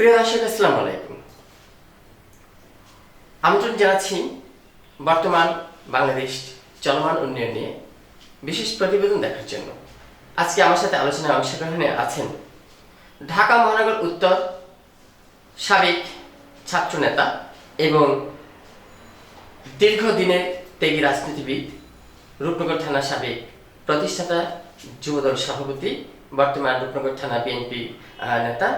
প্রিয় দর্শক, আসসালামু আলাইকুম। আমন্ত্রণ জানাচ্ছি বর্তমান বাংলাদেশ চলমান উন্নয়ন নিয়ে বিশেষ প্রতিবেদন দেখার জন্য। আজকে আমার সাথে আলোচনায় অংশগ্রহণে আছেন ঢাকা মহানগর উত্তর সাবেক ছাত্রনেতা এবং দীর্ঘদিনের ত্যাগী রাজনীতিবিদ, রূপনগর থানা সাবেক প্রতিষ্ঠাতা, যুবদল সভাপতি, বর্তমান রূপনগর থানা বিএনপি নেতা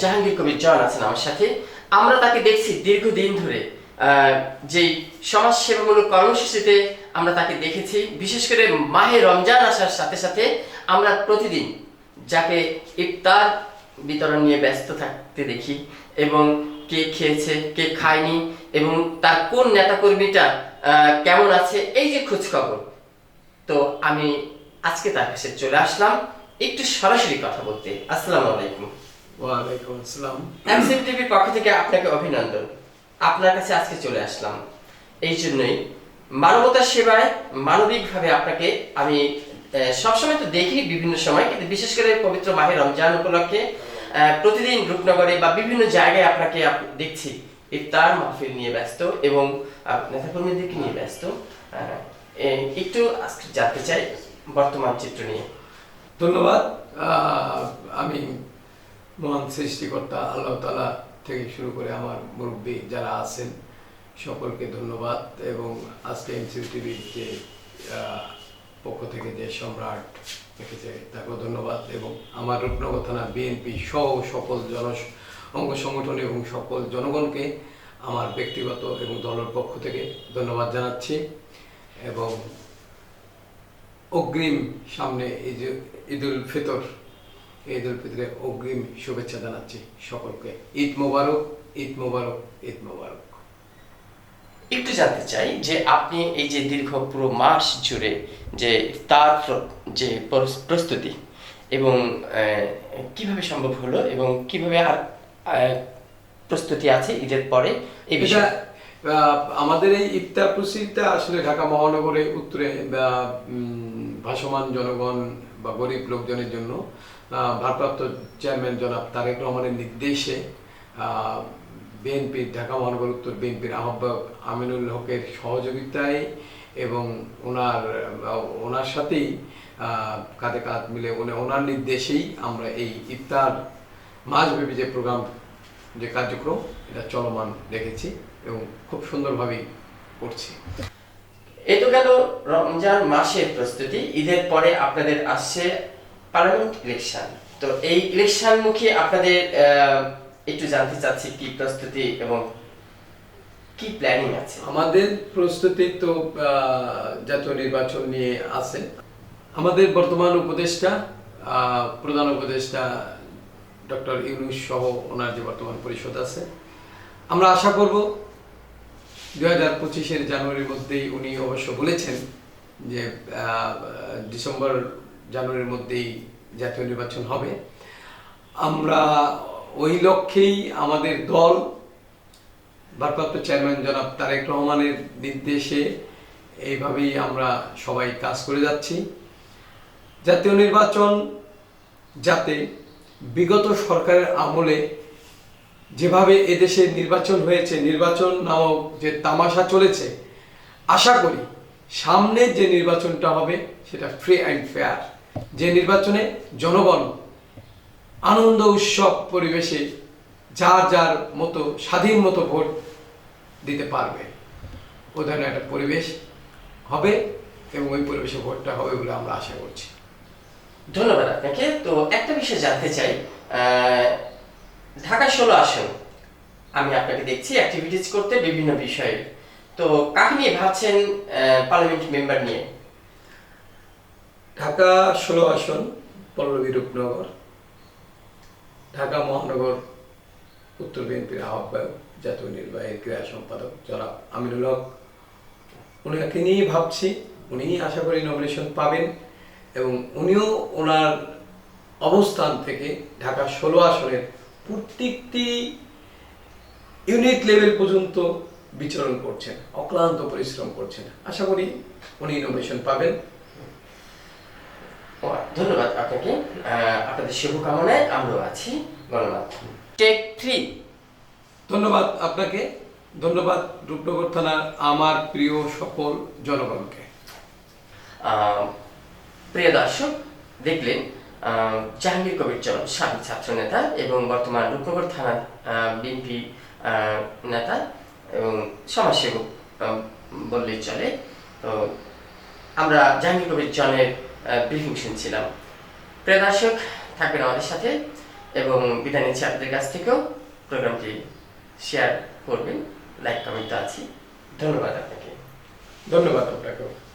জাহাঙ্গীর কবির জন আছেন আমার সাথে। আমরা তাকে দেখছি দীর্ঘদিন ধরে। আহ, যেই সমাজ সেবামূলক কর্মসূচিতে আমরা তাকে দেখেছি বিশেষ করে মাহে রমজান আসার সাথে সাথে আমরা প্রতিদিন যাকে ইফতার বিতরণ নিয়ে ব্যস্ত থাকতে দেখি এবং কে খেয়েছে কে খায়নি এবং তার কোন নেতাকর্মীটা কেমন আছে এই যে খোঁজ খবর তো আমি আজকে তার কাছে চলে আসলাম। একটু সরাসরি কথা বলতে। আসসালামু আলাইকুম। ওয়ালাইকুম আসসালাম। এমসিপি টিভির পক্ষ থেকে আপনাকে অভিনন্দন। আপনার কাছে আজকে চলে আসলাম। এই জন্যই মানবতার সেবায় মানবিকভাবে আপনাকে আমি সবসময় তো দেখি বিভিন্ন সময় কিন্তু বিশেষ করে পবিত্র মাহে রমজান উপলক্ষে প্রতিদিন রূপনগরে বা বিভিন্ন জায়গায় আপনাকে দেখছি। ইফতার মাহফিল নিয়ে ব্যস্ত এবং নেতাকর্মীদেরকে নিয়ে ব্যস্ত। আহ, একটু আজকে জানতে চাই বর্তমান চিত্র নিয়ে। ধন্যবাদ। আহ, আমি মহান সৃষ্টিকর্তা আল্লাহ তালা থেকে শুরু করে আমার মুরব্বী যারা আছেন, সকলকে ধন্যবাদ এবং আজকে এমসিউ টিভির যে পক্ষ থেকে যে সম্রাট রেখেছে তাকেও ধন্যবাদ এবং আমার রূপনগর বিএনপি সহ সকল জন অঙ্গ সংগঠন এবং সকল জনগণকে আমার ব্যক্তিগত এবং দলের পক্ষ থেকে ধন্যবাদ জানাচ্ছি এবং অগ্রিম সামনে এই যে ঈদুল ফিতর ঈদ উল ফিতরে অগ্রিম শুভেচ্ছা জানাচ্ছি সকলকে। ঈদ মোবারক ঈদ মোবারক ঈদ মোবারক। একটু জানতে চাই যে আপনি এই যে দীর্ঘ পুরো মাস জুড়ে যে তার যে প্রস্তুতি এবং কীভাবে সম্ভব হলো এবং কীভাবে আর প্রস্তুতি আছে ঈদের পরে এই বিষয়ে? আমাদের এই ইফতার প্রস্তুতিটা আসলে ঢাকা মহানগরে উত্তরে বা, উম, ভাসমান জনগণ বা গরিব লোকজনের জন্য ভারপ্রাপ্ত চেয়ারম্যান জনাব তারেক রহমানের নির্দেশে বিএনপির ঢাকা মহানগর উত্তর বিএনপির আহ্বায়ক আমিনুল হকের সহযোগিতায় এবং ওনার ওনার সাথেই কাঁধে কাঁধ মিলে ওনার নির্দেশেই আমরা এই ইফতার মাসব্যাপী যে প্রোগ্রাম, যে কার্যক্রম, এটা চলমান দেখেছি এবং খুব সুন্দরভাবেই করছি। এ তো গেল রমজান মাসের প্রস্তুতি। ঈদের পরে আপনাদের আসছে পার্লামেন্ট ইলেকশন। তো এই ইলেকশন মুখে আপনাদের একটু জানতে চাচ্ছি কি প্রস্তুতি এবং কি প্ল্যানিং আছে? আমাদের প্রস্তুতি তো জাতীয় নির্বাচন নিয়ে আছে। আমাদের বর্তমান উপদেষ্টা প্রধান উপদেষ্টা ডক্টর ইউনুস সহ ওনার যে বর্তমান পরিষদ আছে। আমরা আশা করব দু হাজার পঁচিশের জানুয়ারির মধ্যেই উনি অবশ্য বলেছেন যে ডিসেম্বর জানুয়ারির মধ্যেই জাতীয় নির্বাচন হবে। আমরা ওই লক্ষ্যেই আমাদের দল, ভারপ্রাপ্ত চেয়ারম্যান জনাব তারেক রহমানের নির্দেশে এইভাবেই আমরা সবাই কাজ করে যাচ্ছি। জাতীয় নির্বাচন যাতে বিগত সরকারের আমলে যেভাবে এদেশে নির্বাচন হয়েছে, নির্বাচন নামক যে তামাশা চলেছে, আশা করি সামনে যে নির্বাচনটা হবে সেটা ফ্রি অ্যান্ড ফেয়ার যে নির্বাচনে জনগণ আনন্দ উৎসব পরিবেশে যার যার মতো, স্বাধীন মতো ভোট দিতে পারবে। ওই ধরনের একটা পরিবেশ হবে এবং ওই পরিবেশে ভোটটা হবে বলে আমরা আশা করছি। ধন্যবাদ আপনাকে। তো একটা বিষয় জানতে চাই ঢাকা ষোলো আসন, আমি আপনাকে দেখছি অ্যাক্টিভিটিস করতে বিভিন্ন বিষয়ে। তো কাকে নিয়ে ভাবছেন পার্লামেন্ট মেম্বার নিয়ে? ঢাকা ষোলো আসন পল্লবী রূপনগর ঢাকা মহানগর উত্তর বিএনপির আহ্বায়ক, জাতীয় নির্বাহী ক্রীড়া সম্পাদক জনাব আমিনুল হক। উনাকে নিয়েই ভাবছি উনি আশা করি নমিনেশন পাবেন এবং উনিও ওনার অবস্থান থেকে ঢাকা ষোলো আসনের প্রত্যেকটি ইউনিট লেভেল পর্যন্ত বিচরণ করছেন, অক্লান্ত পরিশ্রম করছেন। আশা করি উনি নমিনেশন পাবেন। ধন্যবাদ আপনাকে। আপনাদের শুভকামনায় আমরাও আছি গণমাধ্যম। টেক থ্রি ধন্যবাদ আপনাকে। ধন্যবাদ রূপনগর থানার আমার প্রিয় সকল জনগণকে। প্রিয় দর্শক দেখলেন জাহাঙ্গীর কবির চরণ সাবেক ছাত্র নেতা এবং বর্তমান রূপনগর থানার বিএনপি নেতা এবং সমাজসেবক বললেই চলে। তো আমরা জাহাঙ্গীর কবির জনের ব্রিফিং শুনছিলাম। প্রিয় দর্শক, থাকবেন আমাদের সাথে এবং বিদায় নিচ্ছি আপনাদের কাছ থেকেও। প্রোগ্রামটি শেয়ার করবেন লাইক কমেন্ট আছি। ধন্যবাদ আপনাকে। ধন্যবাদ আপনাকেও।